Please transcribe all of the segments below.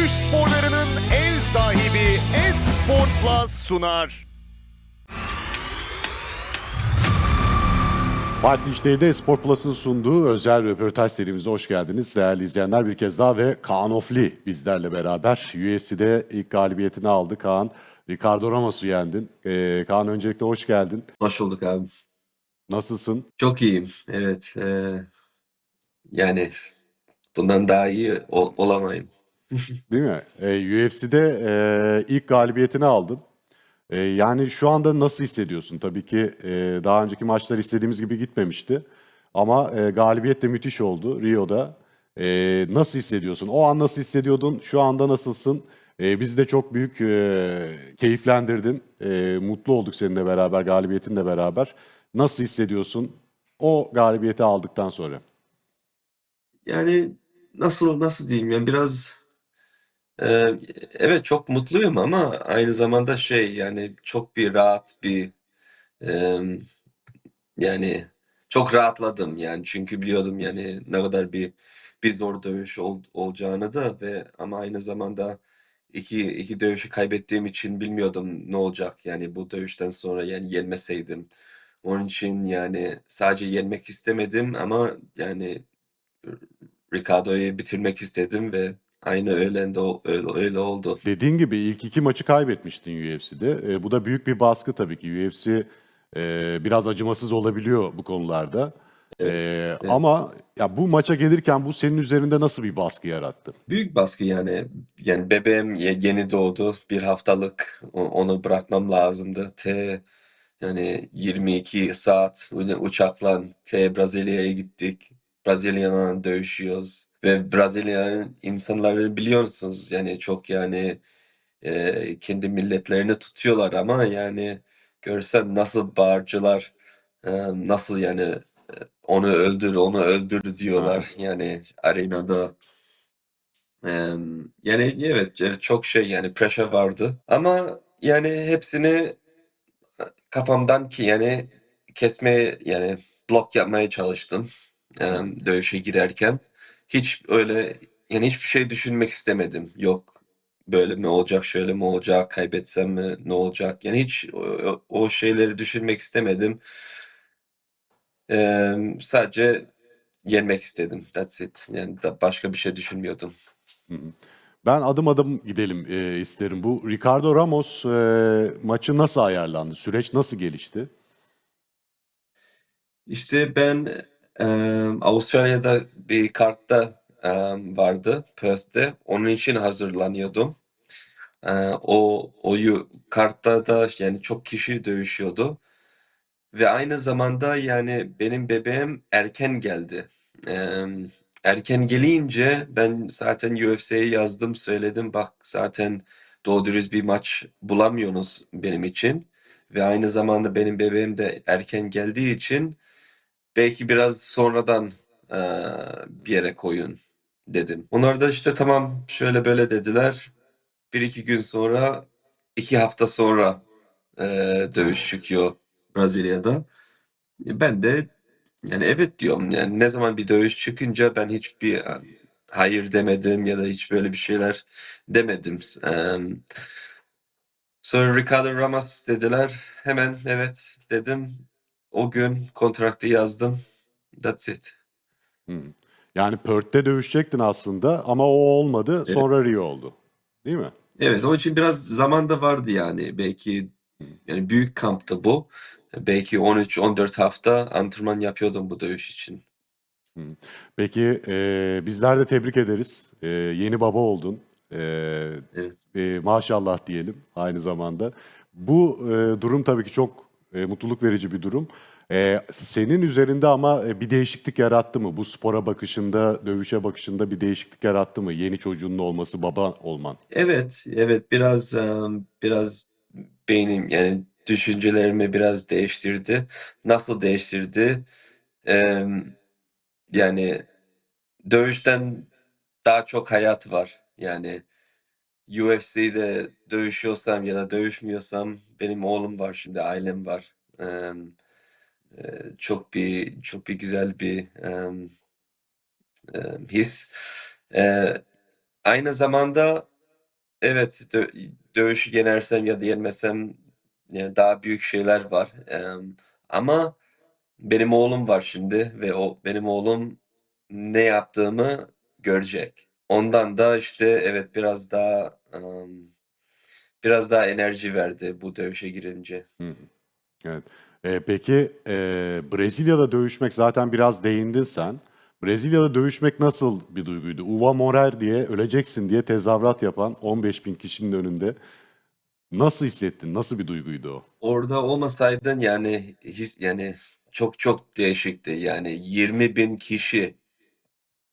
Dövüş sporlarının ev sahibi Esport Plus sunar. Fatih İştey'de Sport Plus'ın sunduğu özel röportaj serimize hoş geldiniz değerli izleyenler bir kez daha ve Kaan Ofli bizlerle beraber UFC'de ilk galibiyetini aldı Kaan. Ricardo Ramos'u yendin. Ee, Kaan öncelikle hoş geldin. Hoş bulduk abi. Nasılsın? Çok iyiyim. Evet. eee, yani bundan daha iyi ol- olamayım. Değil mi? Ee, UFC'de e, ilk galibiyetini aldın. Ee, yani şu anda nasıl hissediyorsun? Tabii ki e, daha önceki maçlar istediğimiz gibi gitmemişti. Ama e, galibiyet de müthiş oldu Rio'da. Ee, nasıl hissediyorsun? O an nasıl hissediyordun? Şu anda nasılsın? Ee, bizi de çok büyük e, keyiflendirdin. E, mutlu olduk seninle beraber, galibiyetinle beraber. Nasıl hissediyorsun o galibiyeti aldıktan sonra? Yani nasıl nasıl diyeyim yani biraz evet çok mutluyum ama aynı zamanda şey yani çok bir rahat bir yani çok rahatladım yani çünkü biliyordum yani ne kadar bir bir zor dövüş ol- olacağını da ve ama aynı zamanda iki iki dövüşü kaybettiğim için bilmiyordum ne olacak yani bu dövüşten sonra yani yenmeseydim. Onun için yani sadece yenmek istemedim ama yani Ricardo'yu bitirmek istedim ve aynı öyle de öyle, öyle oldu. Dediğin gibi ilk iki maçı kaybetmiştin UFC'de. E, bu da büyük bir baskı tabii ki. UFC e, biraz acımasız olabiliyor bu konularda. Evet, E, evet. Ama ya bu maça gelirken bu senin üzerinde nasıl bir baskı yarattı? Büyük baskı yani. Yani bebeğim ye- yeni doğdu. Bir haftalık o- onu bırakmam lazımdı. T yani 22 saat öyle uçakla T Brezilya'ya gittik. Brezilya'yla dövüşüyoruz. Ve Brezilya'nın insanları biliyorsunuz yani çok yani e, kendi milletlerini tutuyorlar ama yani görsem nasıl bağırcılar e, nasıl yani e, onu öldür onu öldür diyorlar yani arenada. Em, yani evet, evet çok şey yani pressure vardı ama yani hepsini kafamdan ki yani kesmeye yani blok yapmaya çalıştım em, dövüşe girerken. Hiç öyle yani hiçbir şey düşünmek istemedim. Yok böyle mi olacak, şöyle mi olacak, kaybetsem mi ne olacak? Yani hiç o, o- o şeyleri düşünmek istemedim. Em, sadece yenmek istedim. That's it. Yani da başka bir şey düşünmüyordum. Hı hı. Ben adım adım gidelim e, isterim. Bu Ricardo Ramos e, maçı nasıl ayarlandı? Süreç nasıl gelişti? İşte ben em, Avustralya'da bir kartta em, vardı Perth'te. Onun için hazırlanıyordum. Ee, o oyu kartta da yani çok kişi dövüşüyordu. Ve aynı zamanda yani benim bebeğim erken geldi. Ee, erken gelince ben zaten UFC'ye yazdım söyledim bak zaten doğru dürüst bir maç bulamıyorsunuz benim için. Ve aynı zamanda benim bebeğim de erken geldiği için belki biraz sonradan eee, bir yere koyun dedim. Onlar da işte tamam şöyle böyle dediler. Bir iki gün sonra iki hafta sonra eee, dövüş çıkıyor Brezilya'da. Ben de yani evet diyorum yani ne zaman bir dövüş çıkınca ben hiçbir e, hayır demedim ya da hiç böyle bir şeyler demedim. Em, sonra Ricardo Ramos dediler. Hemen evet dedim. O gün kontratı yazdım. That's it. Hı. Yani Perth'te dövüşecektin aslında ama o olmadı. Evet. Sonra Rio oldu. Değil mi? Evet, onun için biraz zaman da vardı yani. Belki yani büyük kamptı bu. Belki 13-14 hafta antrenman yapıyordum bu dövüş için. Peki e, bizler de tebrik ederiz. E, yeni baba oldun. E, Evet. e, maşallah diyelim aynı zamanda. Bu e, durum tabii ki çok e, mutluluk verici bir durum. E, senin üzerinde ama e, bir değişiklik yarattı mı? Bu spora bakışında, dövüşe bakışında bir değişiklik yarattı mı? Yeni çocuğunun olması, baba olman. Evet, evet biraz em, biraz beynim yani düşüncelerimi biraz değiştirdi. Nasıl değiştirdi? Em, yani dövüşten daha çok hayat var. Yani UFC'de dövüşüyorsam ya da dövüşmüyorsam benim oğlum var şimdi ailem var. Em, çok bir çok bir güzel bir em, em, his. E, aynı zamanda evet dö- dövüşü yenersem ya da yenmesem yani daha büyük şeyler var. Em, ama benim oğlum var şimdi ve o benim oğlum ne yaptığımı görecek. Ondan da işte evet biraz daha em, biraz daha enerji verdi bu dövüşe girince. Evet. Ee, peki e, Brezilya'da dövüşmek zaten biraz değindin sen. Brezilya'da dövüşmek nasıl bir duyguydu? Uva Morer diye öleceksin diye tezahürat yapan 15 bin kişinin önünde nasıl hissettin? Nasıl bir duyguydu o? Orada olmasaydın yani his, yani çok çok değişikti. Yani 20 bin kişi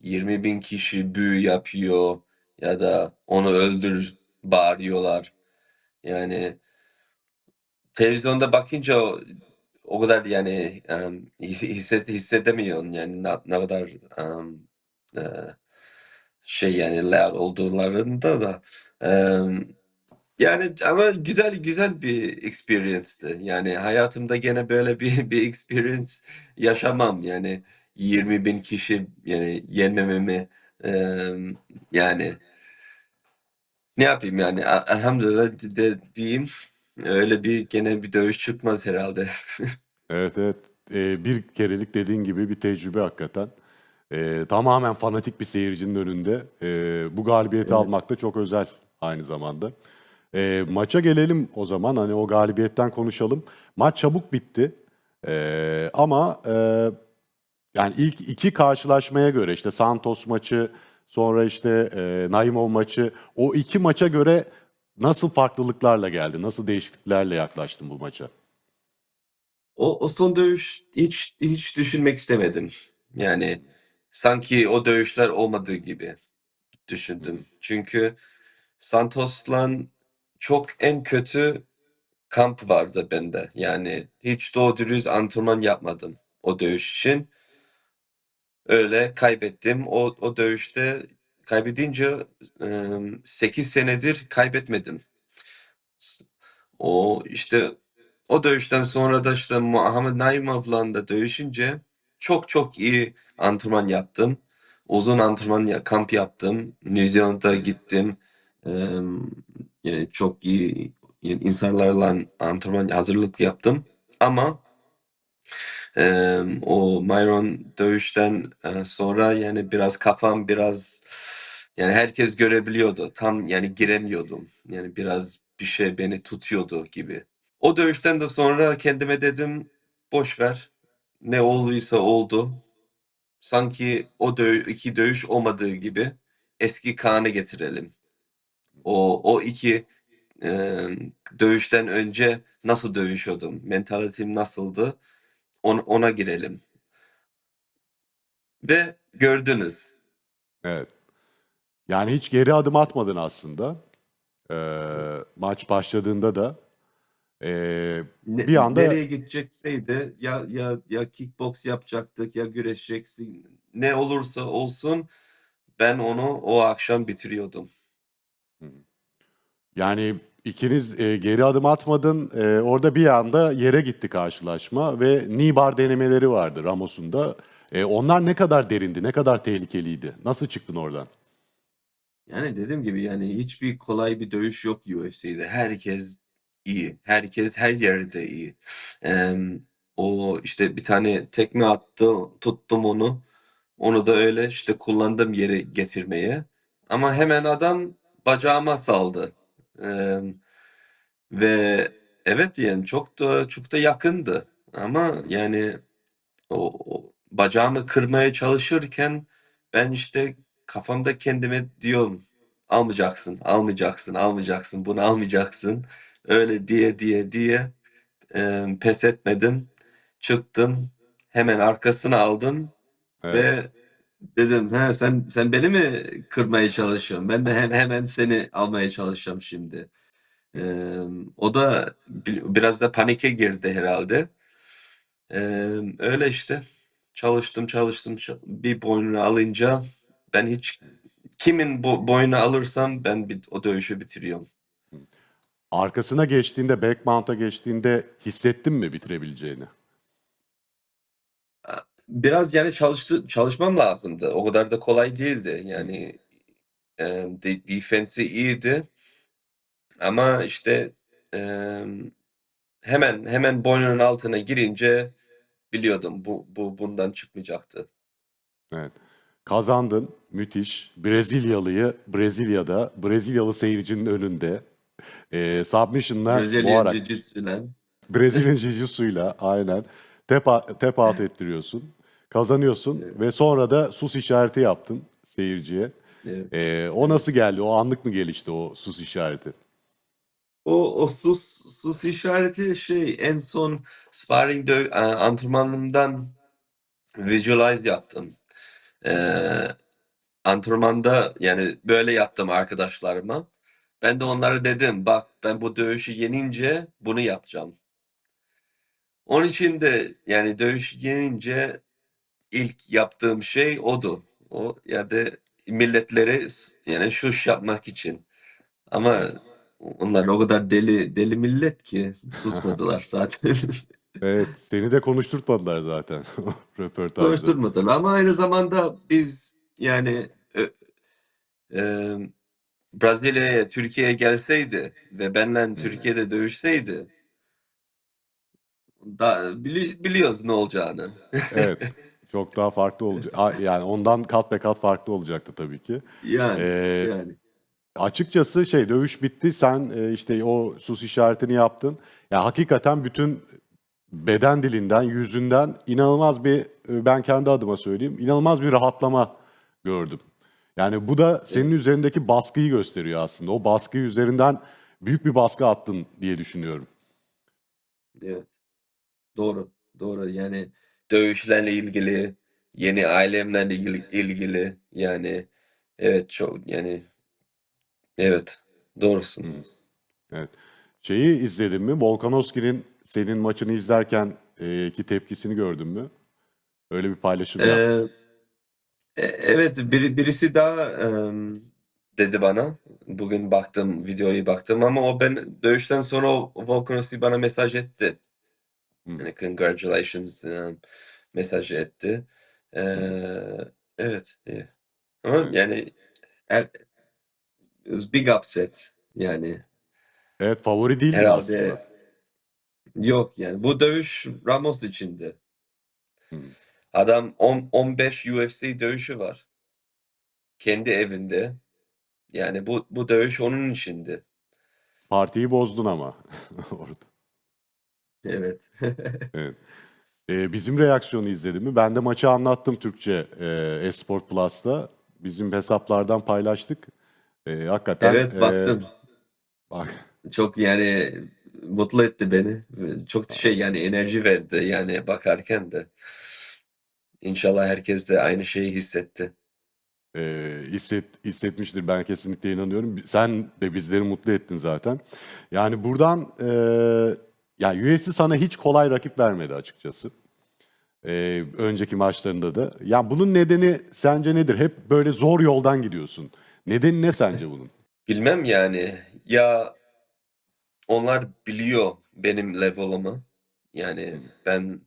20 bin kişi büyü yapıyor ya da onu öldür bağırıyorlar. Yani televizyonda bakınca o, kadar yani em, hisset, hissedemiyorsun yani ne, ne kadar em, e, şey yani loud olduklarında da em, yani ama güzel güzel bir experience'tı. Yani hayatımda gene böyle bir bir experience yaşamam. Yani 20 bin kişi yani yenmememi em, yani ne yapayım yani elhamdülillah de, de diyeyim öyle bir gene bir dövüş çıkmaz herhalde. Evet evet. Ee, bir kerelik dediğin gibi bir tecrübe hakikaten. Ee, tamamen fanatik bir seyircinin önünde ee, bu galibiyeti almak da çok özel aynı zamanda. Ee, maça gelelim o zaman. Hani o galibiyetten konuşalım. Maç çabuk bitti. Ee, ama e, yani ilk iki karşılaşmaya göre işte Santos maçı, sonra işte e, Naimov maçı, o iki maça göre nasıl farklılıklarla geldi? Nasıl değişikliklerle yaklaştın bu maça? O, o son dövüş hiç hiç düşünmek istemedim. Yani sanki o dövüşler olmadığı gibi düşündüm. Çünkü Santos'la çok en kötü kamp vardı bende. Yani hiç doğru dürüst antrenman yapmadım o dövüş için. Öyle kaybettim. O, o dövüşte kaybedince 8 senedir kaybetmedim. O işte o dövüşten sonra da işte Muhammed Naimov'la da dövüşünce çok çok iyi antrenman yaptım. Uzun antrenman kamp yaptım. New Zealand'a gittim. Yani çok iyi insanlarla antrenman hazırlık yaptım. Ama eee, o Myron dövüşten e, sonra yani biraz kafam biraz yani herkes görebiliyordu. Tam yani giremiyordum. Yani biraz bir şey beni tutuyordu gibi. O dövüşten de sonra kendime dedim boş ver. Ne olduysa oldu. Sanki o dö iki dövüş olmadığı gibi eski Kaan'ı getirelim. O o iki eee, dövüşten önce nasıl dövüşüyordum? Mentalitim nasıldı? On- ona girelim. Ve gördünüz. Evet. Yani hiç geri adım atmadın aslında. Ee, maç başladığında da ee, Ne- bir anda nereye gidecekseydi ya ya ya kickbox yapacaktık ya güreşeceksin. Ne olursa olsun ben onu o akşam bitiriyordum. yani ikiniz ee, geri adım atmadın. Ee, orada bir anda yere gitti karşılaşma ve Nibar denemeleri vardı Ramos'un da. Ee, onlar ne kadar derindi, ne kadar tehlikeliydi? Nasıl çıktın oradan? Yani dediğim gibi yani hiçbir kolay bir dövüş yok UFC'de. Herkes iyi. Herkes her yerde iyi. Em, o işte bir tane tekme attı, tuttum onu. Onu da öyle işte kullandım yere getirmeye. Ama hemen adam bacağıma saldı. Em, ve evet yani çok da çok da yakındı. Ama yani o, o bacağımı kırmaya çalışırken ben işte kafamda kendime diyorum almayacaksın, almayacaksın, almayacaksın, bunu almayacaksın. Öyle diye diye diye e, pes etmedim. Çıktım. Hemen arkasına aldım Evet. ve dedim ha sen sen beni mi kırmaya çalışıyorsun? Ben de hem hemen seni almaya çalışacağım şimdi. E, o da bi- biraz da panike girdi herhalde. Eee, öyle işte. Çalıştım, çalıştım. ça- Bir boynunu alınca ben hiç kimin bo boynunu alırsam ben bir, o dövüşü bitiriyorum. Arkasına geçtiğinde, back mount'a geçtiğinde hissettin mi bitirebileceğini? Biraz yani çalıştı, çalışmam lazımdı. O kadar da kolay değildi. Yani eee de, defensi iyiydi. ama işte em, hemen hemen boynunun altına girince biliyordum bu bu bundan çıkmayacaktı. Evet. Kazandın. Müthiş. Brezilyalıyı Brezilya'da Brezilyalı seyircinin önünde e, submission'la Brezilya boğarak Jiu-Jitsu'yla. Brezilya Jiu-Jitsu'yla aynen tap, tap out ettiriyorsun. Kazanıyorsun ve sonra da sus işareti yaptın seyirciye. Evet. E, o nasıl geldi? O anlık mı gelişti o sus işareti? O, o sus, sus işareti şey en son sparring dö- e, antrenmanımdan visualize yaptım. Ee, antrenmanda yani böyle yaptım arkadaşlarıma. Ben de onlara dedim bak ben bu dövüşü yenince bunu yapacağım. Onun için de yani dövüş yenince ilk yaptığım şey odu. O ya da milletleri yani şuş yapmak için. Ama onlar o kadar deli deli millet ki susmadılar zaten. Evet, seni de konuşturtmadılar zaten röportajda. Konuşturmadılar ama aynı zamanda biz yani ö- e, Brezilya'ya Türkiye'ye gelseydi ve benle Türkiye'de dövüşseydi da bili- biliyoruz ne olacağını. Evet, çok daha farklı olacak. A- Yani ondan kat be kat farklı olacaktı tabii ki. Yani Ee, yani Açıkçası şey dövüş bitti. Sen e, işte o sus işaretini yaptın. Ya hakikaten bütün beden dilinden, yüzünden inanılmaz bir e, ben kendi adıma söyleyeyim. inanılmaz bir rahatlama gördüm. Yani bu da senin üzerindeki baskıyı gösteriyor aslında. O baskı üzerinden büyük bir baskı attın diye düşünüyorum. evet. Doğru. Doğru. Yani dövüşlerle ilgili, yeni ailemle ilgili, ilgili yani evet çok yani evet doğrusun. Evet. Şeyi izledin mi? Volkanovski'nin senin maçını izlerken e, ki tepkisini gördün mü? Öyle bir paylaşım yaptı. Ee, e- evet biri, birisi daha em, dedi bana. Bugün baktım videoyu baktım ama o ben dövüşten sonra Volkanovski bana mesaj etti. Hı. Yani congratulations em, mesaj etti. Ee, evet. iyi. Ama Evet. yani er, it was big upset yani Evet, favori değildin herhalde aslında. Yok yani bu dövüş Ramos içindi. Hı. Adam 10 15 UFC dövüşü var. Kendi evinde. Yani bu bu dövüş onun içindi. Partiyi bozdun ama orada. Evet. Evet. Ee, bizim reaksiyonu izledin mi? Ben de maçı anlattım Türkçe e, Esport Plus'ta. Bizim hesaplardan paylaştık. E, hakikaten Evet e, baktım. bak Çok yani mutlu etti beni. Çok şey yani enerji verdi yani bakarken de. İnşallah herkes de aynı şeyi hissetti. e, hisset, hissetmiştir. Ben kesinlikle inanıyorum. Sen de bizleri mutlu ettin zaten. Yani buradan e, yani UFC sana hiç kolay rakip vermedi açıkçası. E, önceki maçlarında da. Ya bunun nedeni sence nedir? Hep böyle zor yoldan gidiyorsun. Nedeni ne sence bunun? Bilmem yani ya onlar biliyor benim level'ımı. Yani ben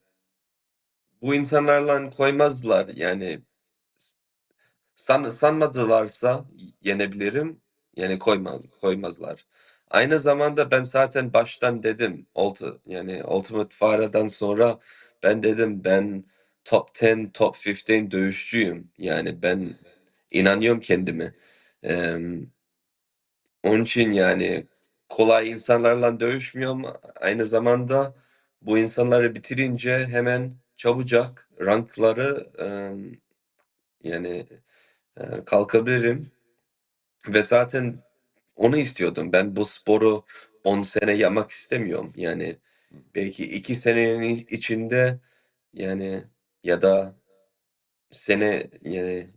bu insanlarla koymazlar yani san, sanmadılarsa yenebilirim. Yani koyma, koymazlar. Aynı zamanda ben zaten baştan dedim Ulti, yani Ultimate Fire'dan sonra ben dedim ben top 10, top 15 dövüşçüyüm. Yani ben inanıyorum kendime. Em, onun için yani kolay insanlarla dövüşmüyorum. Aynı zamanda bu insanları bitirince hemen çabucak rankları yani e, kalkabilirim. Ve zaten onu istiyordum. Ben bu sporu 10 sene yapmak istemiyorum. Yani belki 2 senenin içinde yani ya da sene yani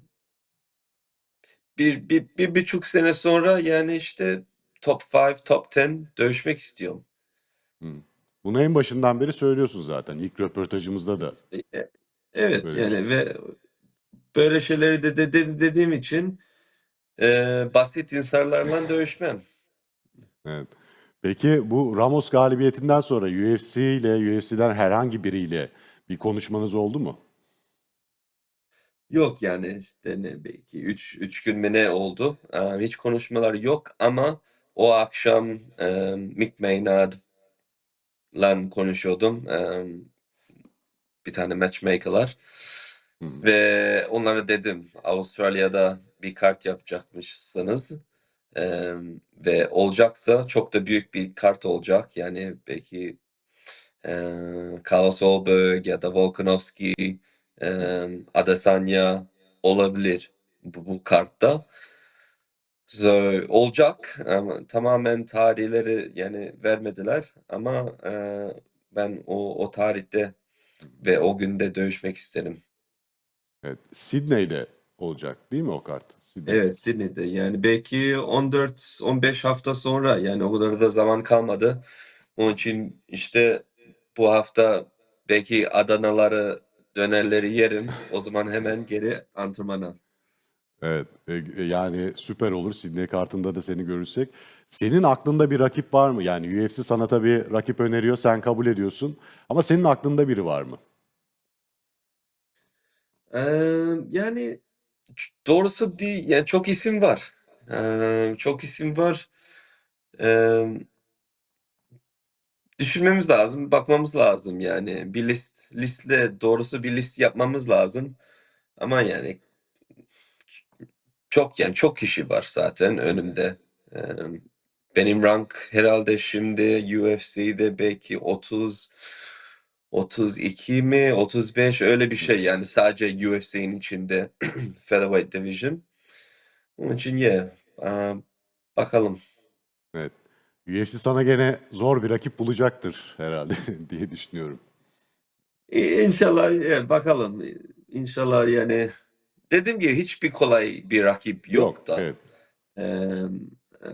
bir, bir, bir buçuk sene sonra yani işte top 5, top 10 dövüşmek istiyorum. Bunu en başından beri söylüyorsun zaten. İlk röportajımızda da. E- Evet Böyle bir yani şey. ve böyle şeyleri de, de- de- dediğim için e, basit insanlarla dövüşmem. Evet. Peki bu Ramos galibiyetinden sonra UFC ile UFC'den herhangi biriyle bir konuşmanız oldu mu? Yok yani işte ne belki 3 3 gün mü ne oldu? Ee, hiç konuşmalar yok ama o akşam e, Mick Maynard'la konuşuyordum. E, bir tane matchmaker'lar. Ve onlara dedim Avustralya'da bir kart yapacakmışsınız. E, ve olacaksa çok da büyük bir kart olacak. Yani belki e, Carlos Olberg ya da Volkanovski, e, Adesanya olabilir bu, bu kartta. Olacak ama tamamen tarihleri yani vermediler ama e, ben o o tarihte ve o günde dövüşmek isterim. Evet. Sydney'de olacak değil mi o kart? Sydney. Evet Sydney'de yani belki 14-15 hafta sonra yani o kadar da zaman kalmadı. Onun için işte bu hafta belki Adanaları dönerleri yerim. O zaman hemen geri antrenmana. Evet. e, Yani süper olur. Sydney kartında da seni görürsek. Senin aklında bir rakip var mı? Yani UFC sana tabii rakip öneriyor, sen kabul ediyorsun. Ama senin aklında biri var mı? Ee, yani doğrusu değil yani çok isim var. Ee, çok isim var. Ee, düşünmemiz lazım, bakmamız lazım yani bir list listle doğrusu bir list yapmamız lazım. Ama yani çok yani çok kişi var zaten önümde. Ee, benim rank herhalde şimdi UFC'de belki 30 32 mi 35 öyle bir şey yani sadece UFC'nin içinde featherweight division. Onun için yeah, bakalım. Evet. UFC sana gene zor bir rakip bulacaktır herhalde diye düşünüyorum. İnşallah yeah, bakalım. İnşallah yani dediğim gibi hiçbir kolay bir rakip yok da. Evet. Ee, e,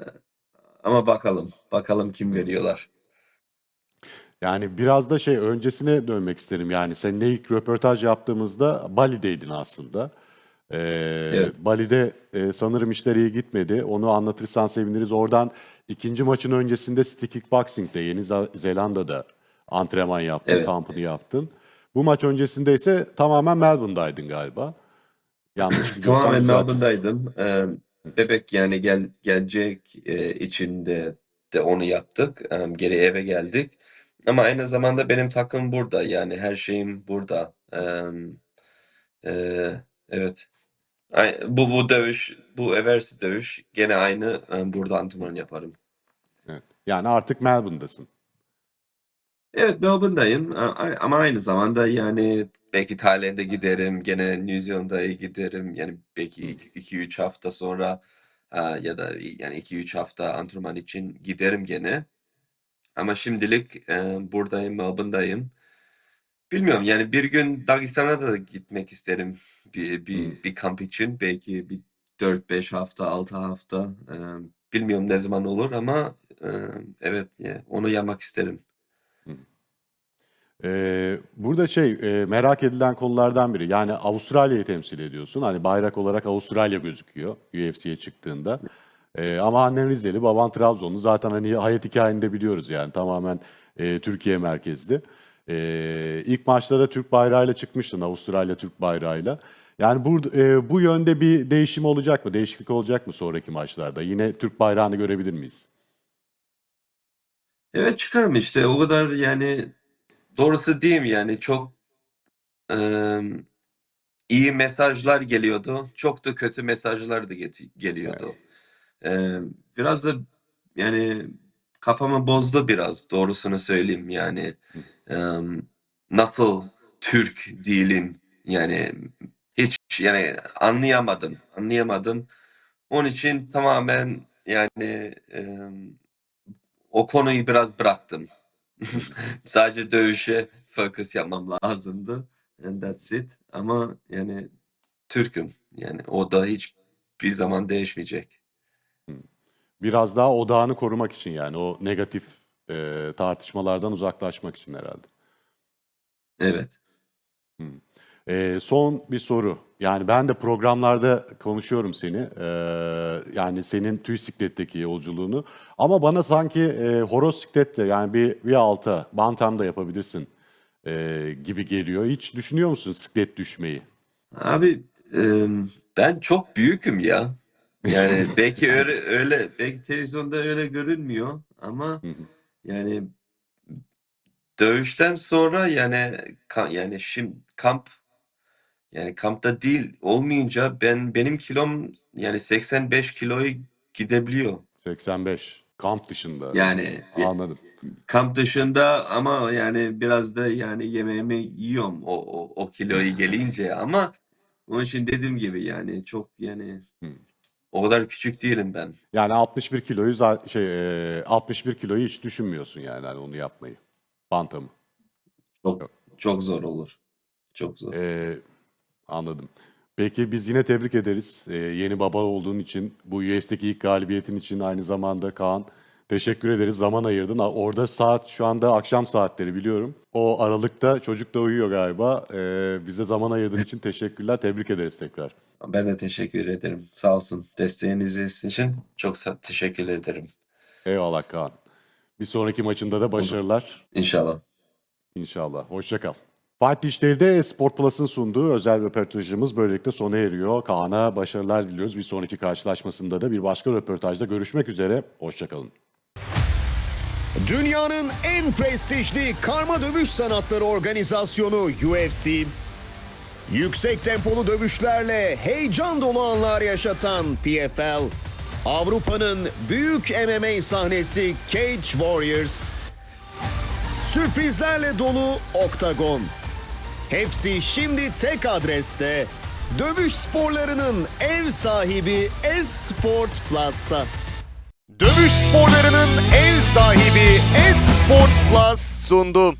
ama bakalım. Bakalım kim veriyorlar. Yani biraz da şey öncesine dönmek isterim. Yani seninle ilk röportaj yaptığımızda Bali'deydin aslında. Ee, Evet. Bali'de e, sanırım işler iyi gitmedi. Onu anlatırsan seviniriz. Oradan ikinci maçın öncesinde Stick Kickboxing'de Yeni Zelanda'da antrenman yaptın, Evet. kampını yaptın. Bu maç öncesinde ise tamamen Melbourne'daydın galiba. Yanlış biliyorsam Tamamen düzeltin. Melbourne'daydım. Ee, bebek yani gel gelecek e, içinde de onu yaptık. Ee, geri eve geldik. Ama aynı zamanda benim takım burada. Yani her şeyim burada. Ee, e, evet. Ay- Bu bu dövüş, bu eversi dövüş gene aynı e, burada antrenman yaparım. Evet. Yani artık Melbourne'dasın. Evet Melbourne'dayım A- a- ama aynı zamanda yani belki Tayland'a giderim, gene New Zealand'a giderim. Yani belki 2-3 hafta sonra ya da yani 2-3 hafta antrenman için giderim gene. Ama şimdilik e, buradayım, Melbourne'dayım. Bilmiyorum yani bir gün Dagıstan'a da gitmek isterim bir, bir, bir kamp için. Belki bir 4-5 hafta, 6 hafta. E, bilmiyorum ne zaman olur ama e, evet ya, onu yapmak isterim. Ee, burada şey e, merak edilen konulardan biri. Yani Avustralya'yı temsil ediyorsun. Hani bayrak olarak Avustralya gözüküyor UFC'ye çıktığında. Ee, ama annen Rizeli, baban Trabzonlu. Zaten hani hayat hikayeni biliyoruz yani tamamen e, Türkiye merkezli. Ee, ilk maçta da Türk bayrağıyla çıkmıştın Avustralya Türk bayrağıyla. Yani bu, e, bu yönde bir değişim olacak mı? Değişiklik olacak mı sonraki maçlarda? Yine Türk bayrağını görebilir miyiz? Evet çıkarım işte o kadar yani doğrusu diyeyim yani çok eee, iyi mesajlar geliyordu. Çok da kötü mesajlar da get- geliyordu. Eee, biraz da yani kafamı bozdu biraz doğrusunu söyleyeyim yani Eee, nasıl Türk değilim yani hiç yani anlayamadım anlayamadım. Onun için tamamen yani eee, o konuyu biraz bıraktım. Sadece dövüşe focus yapmam lazımdı. And that's it. Ama yani Türk'üm. Yani o da hiç bir zaman değişmeyecek. Biraz daha odağını korumak için yani o negatif e, tartışmalardan uzaklaşmak için herhalde. Evet. Ee, son bir soru. Yani ben de programlarda konuşuyorum seni. Ee, yani senin tüy sikletteki yolculuğunu. Ama bana sanki e, horoz siklette yani bir, bir alta, bantam da yapabilirsin e, gibi geliyor. Hiç düşünüyor musun siklet düşmeyi? Abi em, ben çok büyüküm ya. Yani belki öyle öyle belki televizyonda öyle görünmüyor ama yani dövüşten sonra yani yani şimdi kamp yani kampta değil olmayınca ben benim kilom yani 85 kiloyu gidebiliyor. 85. Kamp dışında. Yani bir- Anladım. kamp dışında ama yani biraz da yani yemeğimi yiyorum o, o, o kiloyu gelince ama onun için dediğim gibi yani çok yani Hı. o kadar küçük değilim ben. Yani 61 kiloyu şey e, 61 kiloyu hiç düşünmüyorsun yani hani onu yapmayı. Bantamı. Çok çok zor olur. Çok zor. E, anladım. Peki biz yine tebrik ederiz. E, yeni baba olduğun için, bu UFC'deki ilk galibiyetin için aynı zamanda Kaan teşekkür ederiz. Zaman ayırdın. Orada saat şu anda akşam saatleri biliyorum. O aralıkta çocuk da uyuyor galiba. E, bize zaman ayırdığın için teşekkürler. Tebrik ederiz tekrar. Ben de teşekkür ederim. Sağ olsun. Desteğiniz için çok teşekkür ederim. Eyvallah Kaan. Bir sonraki maçında da başarılar. İnşallah. İnşallah. Hoşça kal. Fight Dijital'de Sport Plus'ın sunduğu özel röportajımız böylelikle sona eriyor. Kaan'a başarılar diliyoruz. Bir sonraki karşılaşmasında da bir başka röportajda görüşmek üzere. Hoşça kalın. Dünyanın en prestijli karma dövüş sanatları organizasyonu UFC, yüksek tempolu dövüşlerle heyecan dolu anlar yaşatan PFL, Avrupa'nın büyük MMA sahnesi Cage Warriors, sürprizlerle dolu Oktagon. Hepsi şimdi tek adreste. Dövüş sporlarının ev sahibi Esport Plus'ta. Dövüş sporlarının ev sahibi Esport Plus sundu.